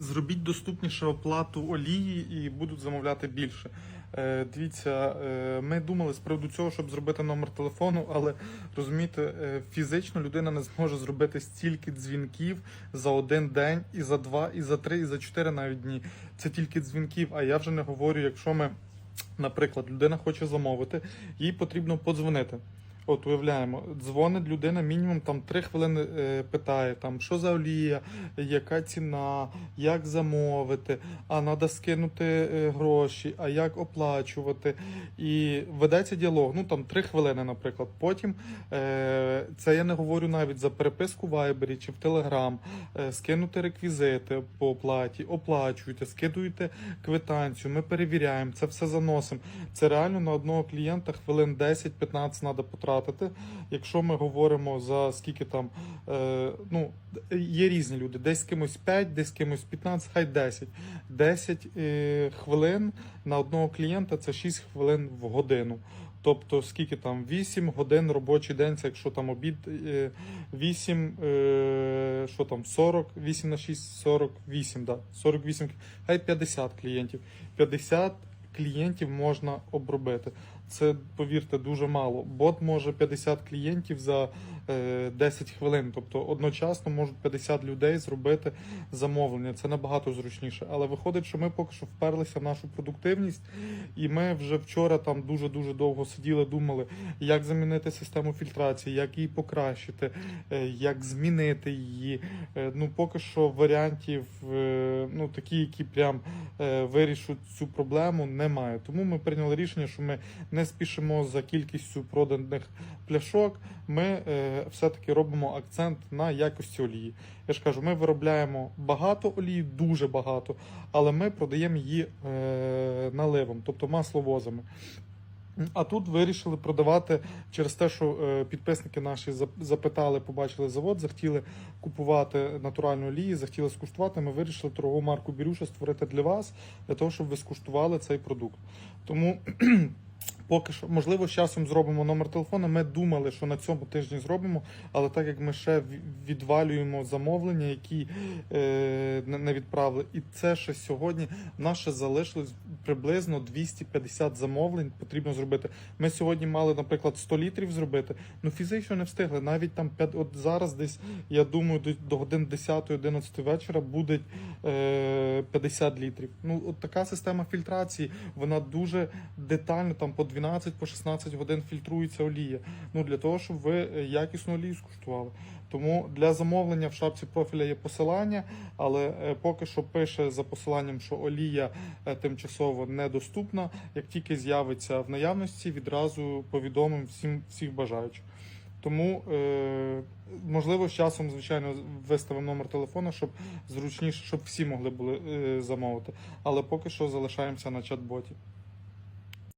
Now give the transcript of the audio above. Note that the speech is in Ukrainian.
Зробіть доступніше оплату олії і будуть замовляти більше. Е, дивіться, е, ми думали з приводу цього, щоб зробити номер телефону, але розумієте, е, фізично людина не зможе зробити стільки дзвінків за один день, і за два, і за три, і за чотири навіть дні. Це тільки дзвінків. А я вже не говорю, якщо ми, наприклад, людина хоче замовити, їй потрібно подзвонити. От уявляємо, дзвонить людина мінімум там 3 хвилини е, питає, там що за олія, яка ціна, як замовити, а треба скинути е, гроші, а як оплачувати. І ведеться діалог, ну там 3 хвилини, наприклад. Потім е, це я не говорю навіть за переписку в Viber чи в Telegram, скинути реквізити по оплаті, оплачуєте, скидуєте квитанцію, ми перевіряємо, це все заносимо. Це реально на одного клієнта хвилин 10-15 треба потратити. Якщо ми говоримо за скільки там, е, ну, є різні люди, десь кимось 5, десь кимось 15, хай 10. 10 е, хвилин на одного клієнта це 6 хвилин в годину. Тобто, скільки там 8 годин робочий день, це якщо там обід е, 8, е, що там 40, 8 на 6, 48, да, 48, хай 50 клієнтів. 50 клієнтів можна обробити. Це, повірте, дуже мало. Бот може 50 клієнтів за е, 10 хвилин. Тобто одночасно можуть 50 людей зробити замовлення. Це набагато зручніше. Але виходить, що ми поки що вперлися в нашу продуктивність, і ми вже вчора там дуже дуже довго сиділи, думали, як замінити систему фільтрації, як її покращити, е, як змінити її. Е, Ну поки що варіантів, е, ну такі, які прям е, цю проблему, немає. Тому ми прийняли рішення, що ми не спішимо за кількістю проданих пляшок. Ми е, все-таки робимо акцент на якості олії. Я ж кажу, ми виробляємо багато олії, дуже багато, але ми продаємо її е, наливом, тобто масловозами. А тут вирішили продавати через те, що е, підписники наші запитали, побачили завод, захотіли купувати натуральну олію, захотіли скуштувати. Ми вирішили торгову марку Бірюша створити для вас, для того, щоб ви скуштували цей продукт. Тому поки що, можливо, з часом зробимо номер телефону. Ми думали, що на цьому тижні зробимо, але так як ми ще відвалюємо замовлення, які е, не відправили, і це ще сьогодні ще залишилось приблизно 250 замовлень потрібно зробити. Ми сьогодні мали, наприклад, 100 літрів зробити, ну фізично не встигли. Навіть там 5, от зараз десь, я думаю, до, до годин 10-11 вечора буде е, 50 літрів. Ну, от така система фільтрації, вона дуже детально, там по 12 по 16 годин фільтрується олія. Ну для того, щоб ви е, якісну олію скуштували. Тому для замовлення в шапці профіля є посилання, але е, поки що пише за посиланням, що олія е, тимчасово недоступна. Як тільки з'явиться в наявності, відразу повідомимо всім всіх бажаючих. Тому можливо з часом, звичайно, виставимо номер телефону, щоб зручніше, щоб всі могли були замовити. Але поки що залишаємося на чат-боті.